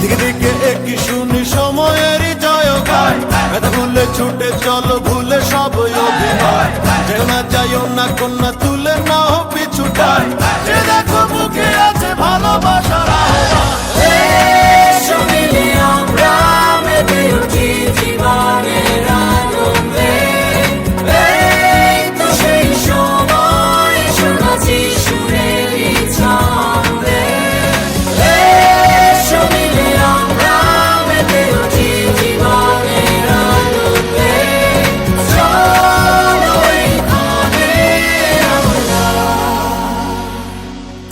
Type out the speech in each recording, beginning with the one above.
দিকে দিকে একই শুনি সময়ের জয় গায় কথা ভুলে ছুটে চলো, ভুলে সব অভিনয়। যেও না যাইও না কন্যা তুলে নাও পিছু টায়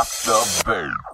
Dr. Bates.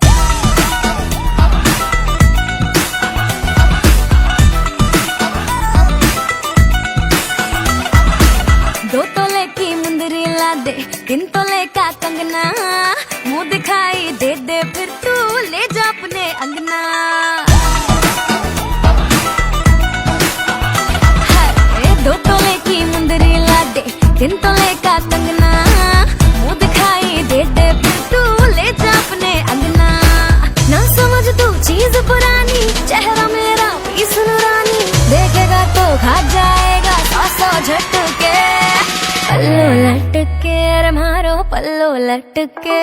ಲಟ್ಟಕ್ಕೆ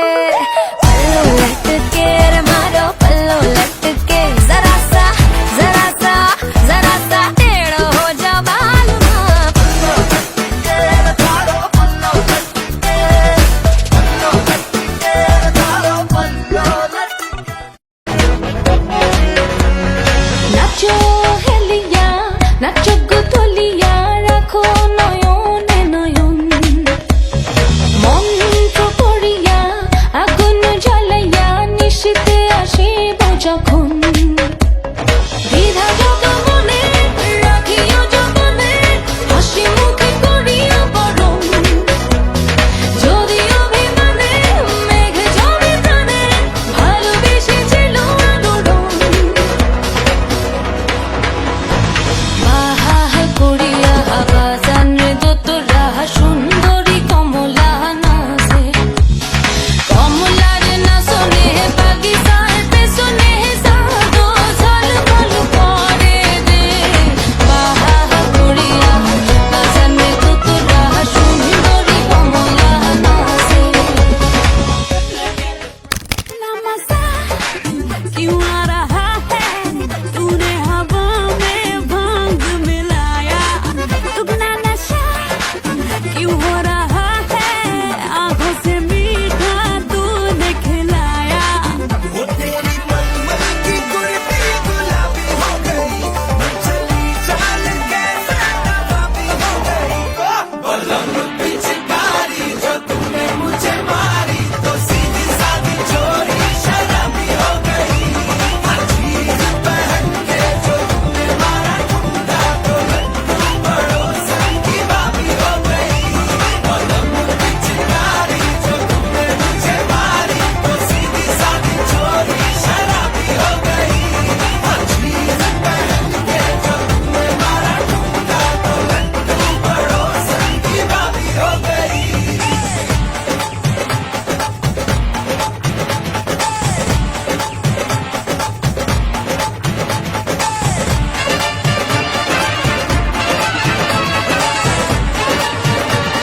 ಪಲ್ಲು ಲಟ್ಟಕ್ಕೆ ರಮಾರೋ ಪಲ್ಲು ಲಟ್ಟಕ್ಕೆ